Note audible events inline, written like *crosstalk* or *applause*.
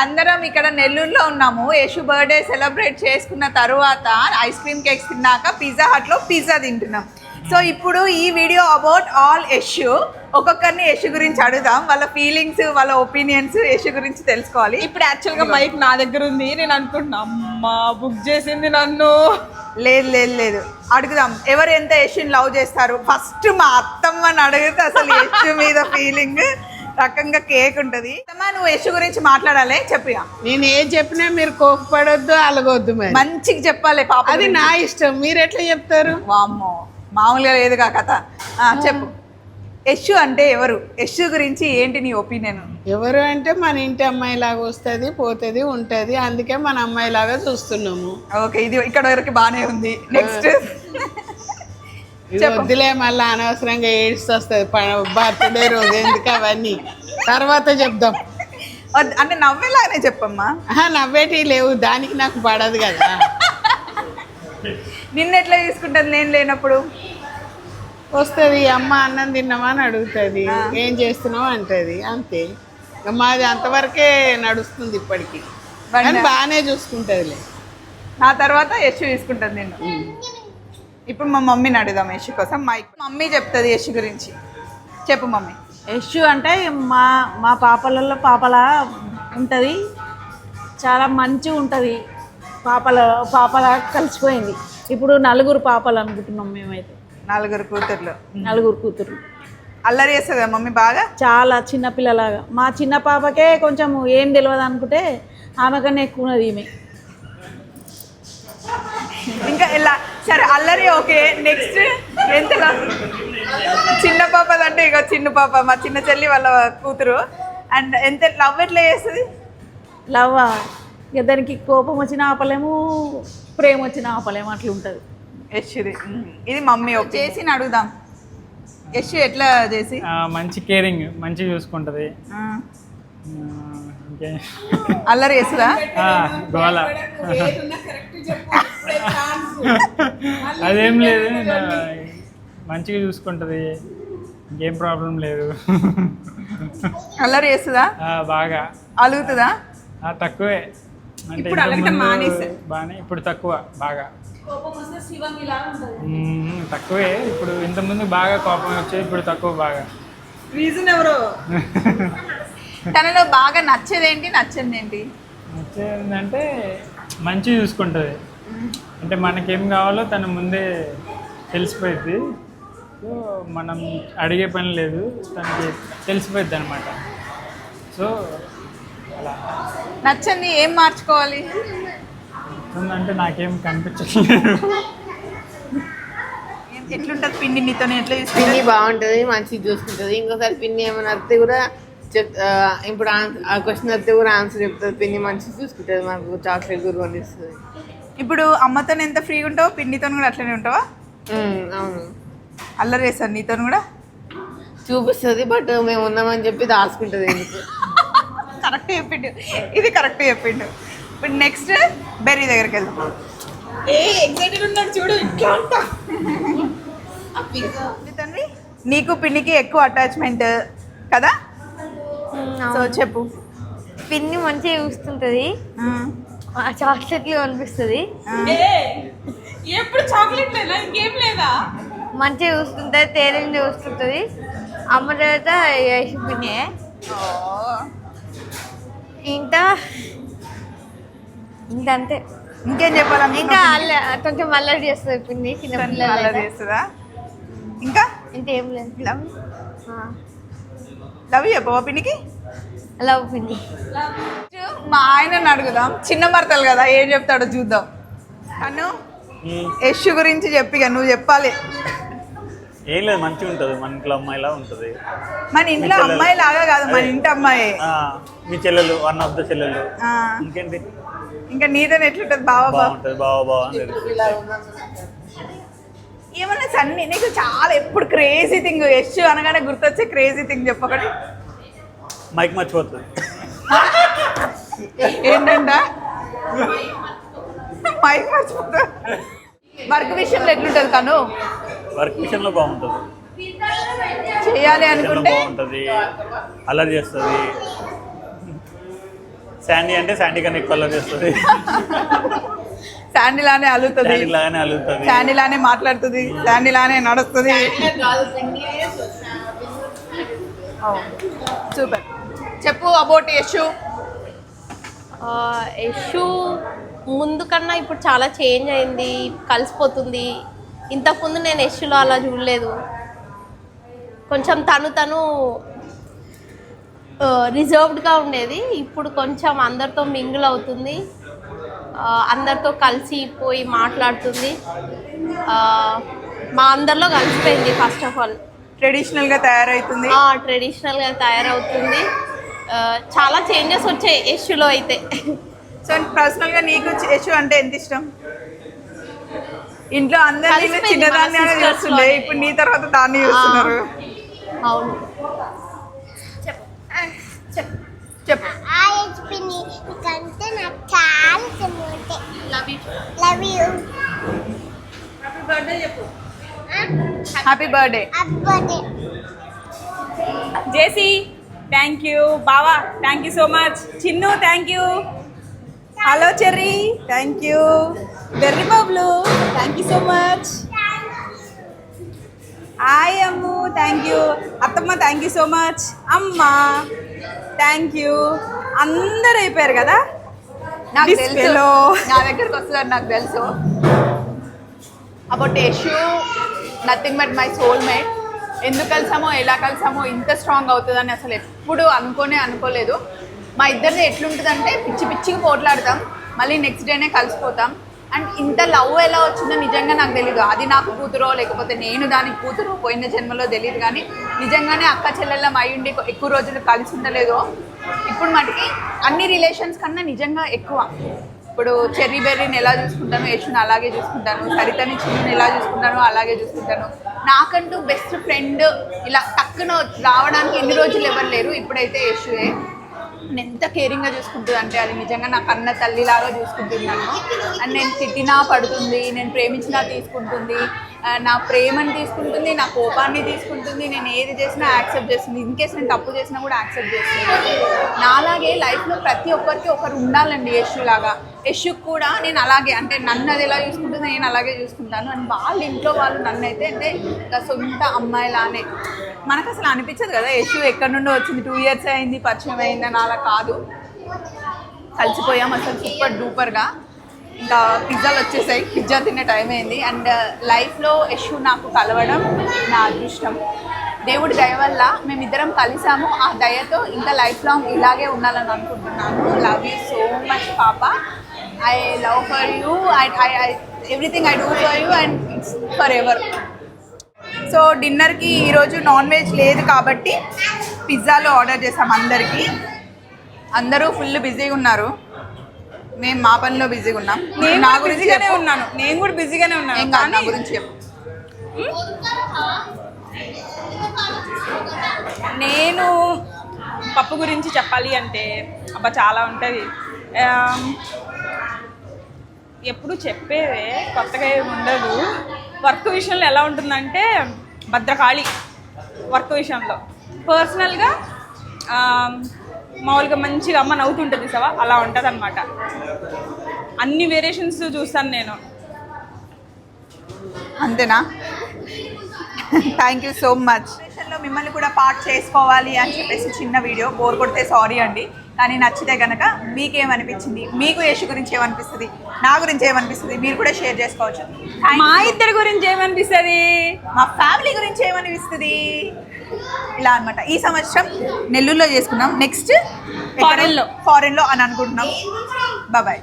అందరం ఇక్కడ నెల్లూరులో ఉన్నాము. యశు బర్త్డే సెలబ్రేట్ చేసుకున్న తరువాత ఐస్ క్రీమ్ కేక్స్ తిన్నాక పిజ్జా హట్లో పిజ్జా తింటున్నాం. సో ఇప్పుడు ఈ వీడియో అబౌట్ ఆల్ యశు ఒక్కొక్కరిని యశు గురించి అడుగుదాం. వాళ్ళ ఫీలింగ్స్ వాళ్ళ ఒపీనియన్స్ యశు గురించి తెలుసుకోవాలి. ఇప్పుడు యాక్చువల్గా మైక్ నా దగ్గర ఉంది. నేను అనుకుంటున్నా అమ్మా బుక్ చేసింది నన్ను. లేదు లేదు లేదు. అడుగుదాం. ఎవరు ఎంత యశుని లవ్ చేస్తారు? ఫస్ట్ మా అత్తమ్మని అడిగితే అసలు యశు మీద ఫీలింగ్ రకంగా కేక్ ఉంటుంది. నువ్వు యశు గురించి మాట్లాడాలి చెప్పిగా నేను ఏం చెప్పినా మీరు కోపపడొద్దు అలగొద్దు మరి. మంచిగా చెప్పాలి పాప అది నా ఇష్టం. మీరు ఎట్లా చెప్తారు? వామ్మో మామూలుగా లేదుగా కథ. చెప్పు. యశు అంటే ఎవరు? యశు గురించి ఏంటి నీ ఒపీనియన్? ఎవరు అంటే మన ఇంటి అమ్మాయి లాగా వస్తుంది పోతుంది ఉంటుంది. అందుకే మన అమ్మాయి లాగా చూస్తున్నాము. ఓకే ఇది ఇక్కడ వరకు బాగానే ఉంది. నెక్స్ట్ వద్దులే మళ్ళీ అనవసరంగా ఏడ్స్ వస్తుంది. బర్త్డే రోజు ఎందుకు అవన్నీ? తర్వాత చెప్దాం. అంటే నవ్వేలాగానే చెప్పమ్మా. నవ్వేటి లేవు దానికి నాకు పడదు కదా. నిన్న ఎట్లా తీసుకుంటుంది నేను లేనప్పుడు? వస్తుంది అమ్మ అన్నం తిన్నామా అని అడుగుతుంది. ఏం చేస్తున్నావు అంటది అంతే. మాది అంతవరకే నడుస్తుంది ఇప్పటికి. బాగానే చూసుకుంటుందిలే. నా తర్వాత యశు తీసుకుంటుంది నేను ఇప్పుడు మా మమ్మీని అడుగుదాం యశు కోసం. మైక్. మమ్మీ చెప్తుంది యశు గురించి. చెప్పు మమ్మీ. యశ్ అంటే మా మా పాపలలో పాపలా ఉంటుంది. చాలా మంచిగా ఉంటుంది. పాపల పాపలా కలిసిపోయింది. ఇప్పుడు నలుగురు పాపలు అనుకుంటున్నాం మేమైతే. నలుగురు కూతుర్లు. నలుగురు కూతురు అల్లరి చేస్తుంది మమ్మీ బాగా? చాలా చిన్న పిల్లలాగా. మా చిన్న పాపకే కొంచెం ఏం తెలియదు అనుకుంటే ఆమె కన్నా ఎక్కువ ఉన్నది ఈమె. ఇంకా ఇలా సరే అల్లరి ఓకే. నెక్స్ట్ ఎంతగా చిన్న పాపదంటే ఇక చిన్న పాప మా చిన్న చెల్లి వాళ్ళ కూతురు. అండ్ ఎంత లవ్ ఎట్లా చేస్తుంది? లవ్ ఇక దానికి కోపం వచ్చిన ఆపలేము ప్రేమ వచ్చిన ఆపలేము అట్లా ఉంటుంది యశ్ది ఇది మమ్మీ ఓకే చేసి అడుగుదాం. యశ్ ఎట్లా చేసి? మంచి కేరింగ్ మంచి చూసుకుంటుంది. అల్లరి చేస్తుందా? ఆ, గోల. *laughs* అదేం లేదు నా- మంచిగా చూసుకుంటుంది. ఇంకేం ప్రాబ్లం లేదు. అల్లరి చేస్తుందా? ఆ, బాగా. అలుగుతుందా? ఆ, తక్కువే. అంటే. బాగానే ఇప్పుడు తక్కువ బాగా. తక్కువే. ఇప్పుడు ఇంతకుముందు బాగా కోపం వచ్చేది ఇప్పుడు తక్కువ బాగా. రీజన్ ఎవరు? తనలో బాగా నచ్చేది ఏంటి నచ్చింది ఏంటి ఏంటంటే మంచి చూసుకుంటుంది. అంటే మనకేం కావాలో తన ముందే తెలిసిపోయింది సో మనం అడిగే పని లేదు తనకి తెలిసిపోయింది అనమాట సో అలా. నచ్చింది ఏం మార్చుకోవాలి? అంటే నాకేం కనిపించట్లేదు. ఎట్లుంటది పిండి నీతో ఎట్లా పిన్ని బాగుంటది మంచిగా చూసుకుంటది. ఇంకోసారి పిన్ని ఏమైనా వస్తే కూడా చెప్ ఇప్పుడు ఆన్- ఆ క్వశ్చన్ వస్తే కూడా ఆన్సర్ చెప్తుంది. పిన్ని మంచిగా చూసుకుంటది మాకు చాక్లెట్ కూడా కొనిస్తుంది ఇప్పుడు అమ్మతో ఎంత ఫ్రీగా ఉంటావో? పిండితో కూడా అట్లనే ఉంటావా? అవును. అల్లరి చేస్తాను నీతో కూడా? చూపిస్తుంది బట్ మేము ఉన్నామని చెప్పి దాచుకుంటది కరెక్ట్ చెప్పిండు. ఇది కరెక్ట్ చెప్పిండు. ఇప్పుడు నెక్స్ట్ బెర్రీ దగ్గరికి వెళ్దాం. ఏ ఎగ్జైటెడ్ ఉన్నాడు చూడు తన్వి నీకు పిండికి ఎక్కువ అటాచ్మెంట్ కదా? సో చెప్పు. పిన్ని మంచిగా చూస్తుంటది. ఆ, చాక్లెట్లు కనిపిస్తుంది. ఆ. ఏ ఎప్పుడు చాక్లెట్ లేదా? ఇంకేం లేదా? మంచిగా చూస్తుంటది తేలింగ్ చూస్తుంటది. అమ్మ తర్వాత యశ్ పిన్ని. ఓ, ఇంకా ఇంకా అంతే ఇంకేం చెప్పాలి ఇంకా అల్ల కొంచెం అల్లరి చేస్తుంది పిన్ని చిన్న పిల్లలు అల్లరి. చేస్తుందా? ఇంకా? ఇంకేం లేదు. లవ్? ఆ, లవ్ చెప్పవా పిండికి లవ్ పిన్ని మా ఆయనని అడుగుదాం. చిన్న మరతలు కదా ఏం చెప్తాడో చూద్దాం. అను యశ్ గురించి చెప్పిగా నువ్వు చెప్పాలి. ఏం లేదు మంచిగా ఉంటుంది. మన ఇంట్లో అమ్మాయిలా ఉంటుంది. మన ఇంట్లో అమ్మాయి లాగా కాదు మన ఇంటి అమ్మాయి. ఆ, మీ చెల్లెలు వన్ ఆఫ్ ద చెల్లెలు. ఆ, ఇంకేంటి? ఇంకా నీతో ఎట్లుంటది బావా బావ? బాగుంటుంది బాగా బాగుంటుంది ఏమన్నా సన్ని నీకు చాలా ఎప్పుడు క్రేజీ థింగ్ యశ్ అనగానే గుర్తొచ్చే క్రేజీ థింగ్ చెప్పకటి మైక్ మర్చిపోతుంది ఏంటంట మైక్ మర్చిపోతా వర్క్ విషయంలో ఎట్లుంటది కను? వర్క్ విషయంలో బాగుంటుంది. చేయాలి అనుకుంటే? బాగుంటుంది. అల్లరి చేస్తుంది. శాండీ అంటే శాండీ కన్నా ఎక్కువ కలర్ చేస్తుంది. శాండీ లానే అలుగుతుంది. శాండీ లాగానే అలుగుతుంది. శాండీ లానే మాట్లాడుతుంది. శాండీ లానే నడుస్తుంది. సూపర్. చెప్పు అబౌట్ యశు యశు ముందు కన్నా ఇప్పుడు చాలా చేంజ్ అయింది కలిసిపోతుంది. ఇంతకుముందు నేను యశులో అలా చూడలేదు. కొంచెం తను తను రిజర్వ్డ్గా ఉండేది. ఇప్పుడు కొంచెం అందరితో మింగిల్ అవుతుంది. అందరితో కలిసిపోయి మాట్లాడుతుంది. ఆ, మా అందరిలో కలిసిపోయింది ఫస్ట్ ఆఫ్ ఆల్ ట్రెడిషనల్గా తయారైతుంది ట్రెడిషనల్గా తయారవుతుంది. చాలా చేంజెస్ వచ్చాయి యశులో అయితే. సో పర్సనల్గా నీకు యశు అంటే ఎంత ఇష్టం? ఇంట్లో అందరినీ కలిసిపోయింది చిన్నదాన్ని చూస్తుండే. ఇప్పుడు నీ తర్వాత దాన్ని చూస్తున్నారు. అవును. చెప్పు. పిన్ని నీకంటే నాకు చాలా ఇష్టం ఉంటే love you happy birthday JC. Thank you బావా thank you so much Chinnu thank you hello cherry thank you berry బాబులు thank you so much hi Ammu thank you అత్తమ్మ థ్యాంక్ యూ సో మచ్ అమ్మ thank you అందరు అయిపోయారు కదా? నాకు తెలుసు. నా దగ్గరకు వస్తుందని నాకు తెలుసు. About Yashu nothing but my soul mate ఎందుకు కలిసామో ఎలా కలిసామో ఇంత స్ట్రాంగ్ అవుతుందని అసలు ఎప్పుడు అనుకోనే అనుకోలేదు. మా ఇద్దరిది ఎట్లుంటుందంటే పిచ్చి పిచ్చికి పోట్లాడతాం మళ్ళీ నెక్స్ట్ డేనే కలిసిపోతాం. అండ్ ఇంత లవ్ ఎలా వచ్చిందో నిజంగా నాకు తెలియదు అది నాకు కూతురో లేకపోతే నేను దానికి కూతురు పోయిన జన్మలో తెలియదు కానీ నిజంగానే అక్క చెల్లెళ్ళం అయి ఎక్కువ రోజులు కలిసి ఉండలేదో ఇప్పుడు మటుకి అన్ని రిలేషన్స్ కన్నా నిజంగా ఎక్కువ. ఇప్పుడు చెర్రీ బెర్రీని ఎలా చూసుకుంటాను యశుని అలాగే చూసుకుంటాను సరితని చిన్నని ఎలా చూసుకుంటాను అలాగే చూసుకుంటాను. నాకంటూ బెస్ట్ ఫ్రెండ్ ఇలా టక్కున రావడానికి ఎన్ని రోజులు ఎవరు లేరు. ఇప్పుడైతే యశువే నేను ఎంత కేరింగ్గా చూసుకుంటుంది అంటే అది నిజంగా నా కన్న తల్లిలాగా చూసుకుంటుంది నన్ను. అండ్ నేను తిట్టినా పడుతుంది నేను ప్రేమించినా తీసుకుంటుంది. నా ప్రేమని తీసుకుంటుంది నా కోపాన్ని తీసుకుంటుంది నేను ఏది చేసినా యాక్సెప్ట్ చేస్తుంది. ఇన్ కేస్ నేను తప్పు చేసినా కూడా యాక్సెప్ట్ చేస్తుంది. నాలాగే లైఫ్లో ప్రతి ఒక్కరికి ఒకరు ఉండాలండి యశు లాగా. యశుకు కూడా నేను అలాగే అంటే నన్ను అది ఎలా చూసుకుంటుందో నేను అలాగే చూసుకుంటాను. అండ్ వాళ్ళ ఇంట్లో వాళ్ళు నన్ను అయితే అంటే ఇంకా సొంత అమ్మాయిలానే. మనకు అసలు అనిపించదు కదా యశు ఎక్కడి నుండో వచ్చింది? టూ ఇయర్స్ అయింది పరిచయం అయింది అని అలా కాదు. కలిసిపోయాం అసలు సూపర్ డూపర్గా ఇంకా పిజ్జాలు వచ్చేసాయి. పిజ్జా తినే టైం అయింది. అండ్ లైఫ్లో యశు నాకు కలవడం నా అదృష్టం. దేవుడి దయ వల్ల మేమిద్దరం కలిసాము. ఆ దయతో ఇంకా లైఫ్ లాంగ్ ఇలాగే ఉండాలని అనుకుంటున్నాను. లవ్ యూ సో మచ్ పాప. I love for you I I everything I do for you and it's for ever so డిన్నర్కి ఈరోజు నాన్ వెజ్ లేదు కాబట్టి పిజ్జాలు ఆర్డర్ చేసాం అందరికీ. అందరూ ఫుల్ బిజీగా ఉన్నారు. మేము మా పనిలో బిజీగా ఉన్నాం. నేను నా కూడా గురించి బిజీగానే చెప్పు. ఉన్నాను. నేను కూడా బిజీగానే ఏం ఉన్నాను కాదు నా కానీ గురించి చెప్పు. నేను పప్పు గురించి చెప్పాలి అంటే అబ్బా చాలా ఉంటుంది. ఎప్పుడు చెప్పేదే కొత్తగా ఏమి ఉండదు. వర్క్ విషయంలో ఎలా ఉంటుందంటే భద్రకాళి వర్క్ విషయంలో. పర్సనల్గా మామూలుగా మంచిగా అమ్మ నవ్వుతుంటుంది సవా అలా ఉంటుంది అనమాట అన్ని వేరియేషన్స్ చూస్తాను నేను. అంతేనా? థ్యాంక్ యూ సో మచ్ మిమ్మల్ని కూడా పార్ట్ చేసుకోవాలి అని చెప్పేసి చిన్న వీడియో బోర్ కొడితే సారీ అండి. కానీ నచ్చితే కనుక మీకేమనిపించింది? మీకు యశు గురించి ఏమనిపిస్తుంది? నా గురించి ఏమనిపిస్తుంది? మీరు కూడా షేర్ చేసుకోవచ్చు. మా. ఇద్దరి గురించి ఏమనిపిస్తుంది? మా ఫ్యామిలీ గురించి ఏమనిపిస్తుంది? ఇలా అన్నమాట. ఈ సంవత్సరం నెల్లూరులో చేసుకున్నాం. నెక్స్ట్ Foreign లో. ఫారెన్లో అని అనుకుంటున్నాం. బాయ్